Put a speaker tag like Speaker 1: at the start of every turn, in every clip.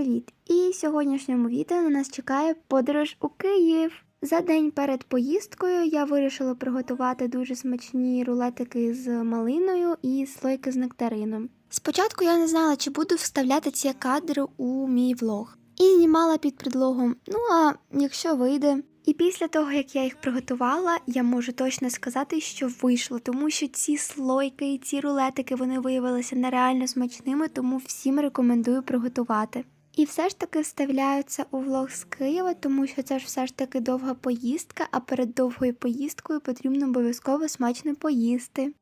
Speaker 1: Привіт! І в сьогоднішньому відео на нас чекає подорож у Київ. За день перед поїздкою я вирішила приготувати дуже смачні рулетики з малиною і слойки з нектарином. Спочатку я не знала, чи буду вставляти ці кадри у мій влог. І знімала під предлогом, ну а якщо вийде. І після того, як я їх приготувала, я можу точно сказати, що вийшло, тому що ці слойки і ці рулетики вони виявилися нереально смачними, тому всім рекомендую приготувати. І все ж таки вставляються у влог з Києва, тому що це ж все ж таки довга поїздка, а перед довгою поїздкою потрібно обов'язково смачно поїсти.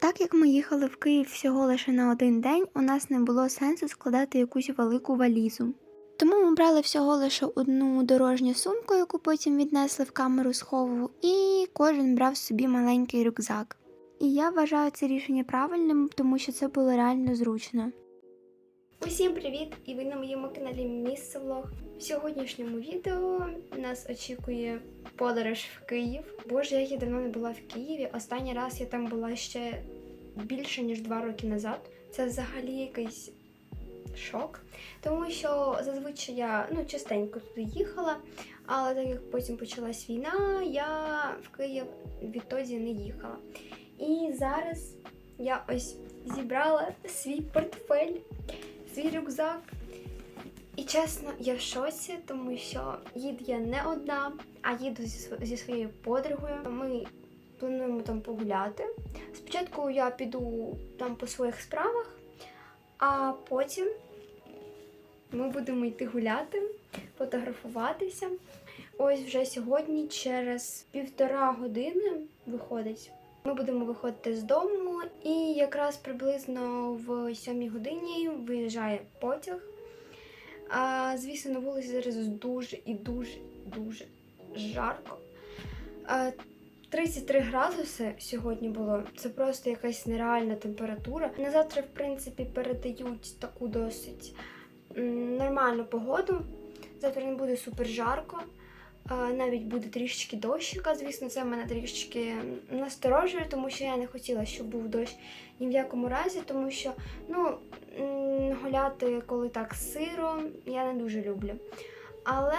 Speaker 1: Так як ми їхали в Київ всього лише на один день, у нас не було сенсу складати якусь велику валізу. Тому ми брали всього лише одну дорожню сумку, яку потім віднесли в камеру схову, і кожен брав собі маленький рюкзак. І я вважаю це рішення правильним, тому що це було реально зручно. Усім привіт! І ви на моєму каналі Місце Влог. В сьогоднішньому відео нас очікує подорож в Київ. Боже, як я давно не була в Києві. Останній раз я там була ще більше ніж два роки назад. Це взагалі якийсь шок. Тому що зазвичай я ну, частенько туди їхала, але так як потім почалась війна, я в Київ відтоді не їхала. І зараз я ось зібрала свій портфель, свій рюкзак. І чесно, я в шоці, тому що їду я не одна, а їду зі, своєю подругою. Ми плануємо там погуляти. Спочатку я піду там по своїх справах, а потім ми будемо йти гуляти, фотографуватися. Ось вже сьогодні, через півтора години виходить. Ми будемо виходити з дому, і якраз приблизно в сьомій годині виїжджає потяг. А, звісно, на вулиці зараз дуже і дуже дуже жарко. А, 33 градуси сьогодні було. Це просто якась нереальна температура. На завтра, в принципі, передають таку досить нормальну погоду. Завтра не буде супер жарко. Навіть буде трішечки дощика. Звісно, це мене трішечки насторожує, тому що я не хотіла, щоб був дощ ні в якому разі, тому що ну, гуляти, коли так сиро, я не дуже люблю. Але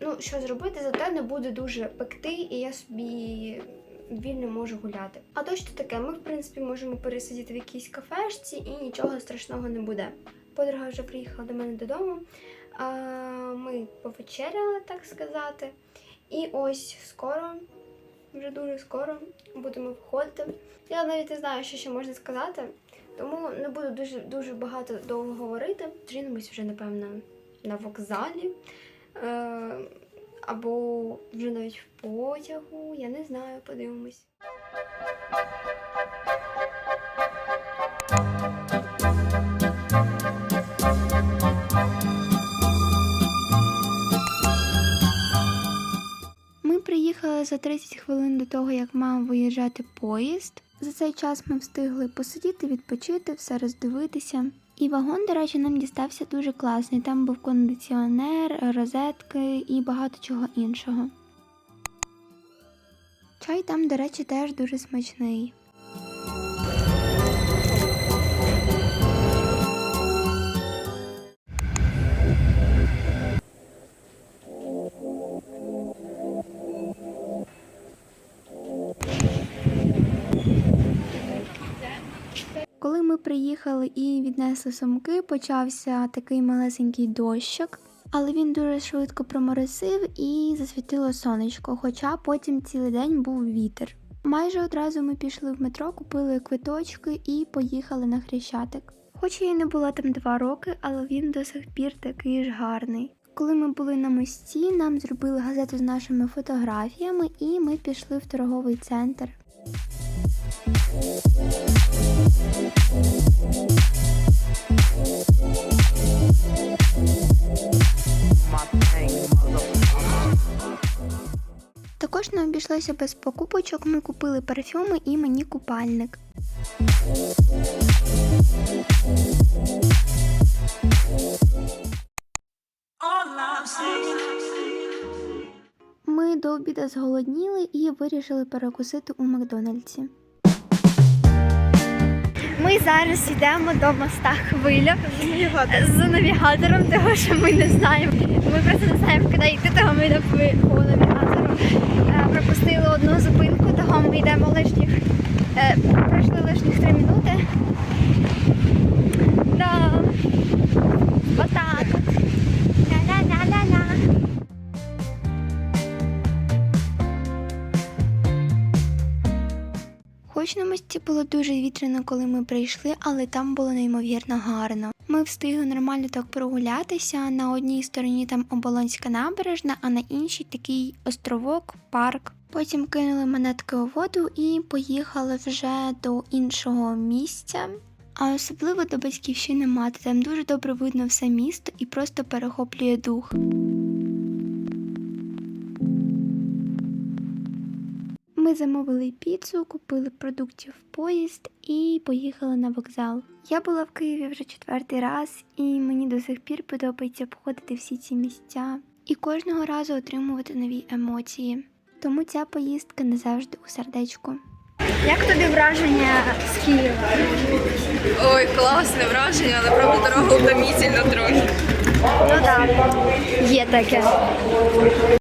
Speaker 1: ну, що зробити, зате не буде дуже пекти, і я собі вільно можу гуляти. А то що таке, ми в принципі можемо пересидіти в якійсь кафешці і нічого страшного не буде. Подруга вже приїхала до мене додому. Ми повечеряли, так сказати. І ось скоро, вже дуже скоро будемо виходити. Я навіть не знаю, що ще можна сказати, тому не буду дуже дуже багато довго говорити. Зустрінемось вже, напевно, на вокзалі. Е, або вже навіть в потягу. Я не знаю, подивимось. За 30 хвилин до того, як мав виїжджати поїзд. За цей час ми встигли посидіти, відпочити, все роздивитися. І вагон, до речі, нам дістався дуже класний. Там був кондиціонер, розетки і багато чого іншого. Чай там, до речі, теж дуже смачний. Ми приїхали і віднесли сумки, почався такий малесенький дощик, але він дуже швидко проморосив і засвітило сонечко, хоча потім цілий день був вітер. Майже одразу ми пішли в метро, купили квиточки і поїхали на Хрещатик. Хоч я й не була там два роки, але він до сих пір такий ж гарний. Коли ми були на мості, нам зробили газету з нашими фотографіями, і ми пішли в торговий центр. Обійшлося без покупочок. Ми купили парфюми і мені купальник. Ми до обіду зголодніли і вирішили перекусити у Макдональдсі. Ми зараз йдемо до моста хвиля з навігатором, того що ми не знаємо. Ми просто не знаємо, куди йти, того ми йдемо по- по навігатору. Е, Пропустили одну зупинку, того ми йдемо лишніх. е, Пройшли лишніх три минути. Да. Отак. Хоч на мості було дуже вітряно, коли ми прийшли, але там було неймовірно гарно. Ми встигли нормально так прогулятися. На одній стороні там Оболонська набережна, а на іншій такий островок, парк. Потім кинули монетки у воду і поїхали вже до іншого місця. А особливо до батьківщини мати. Там дуже добре видно все місто і просто перехоплює дух. Ми замовили піцу, купили продуктів в поїзд і поїхали на вокзал. Я була в Києві вже четвертий раз, і мені до сих пір подобається обходити всі ці місця і кожного разу отримувати нові емоції. Тому ця поїздка не завжди у сердечку. Як тобі враження з Києва?
Speaker 2: Ой, класне враження, але правда дорога утомительна трохи.
Speaker 1: Ну так, є таке.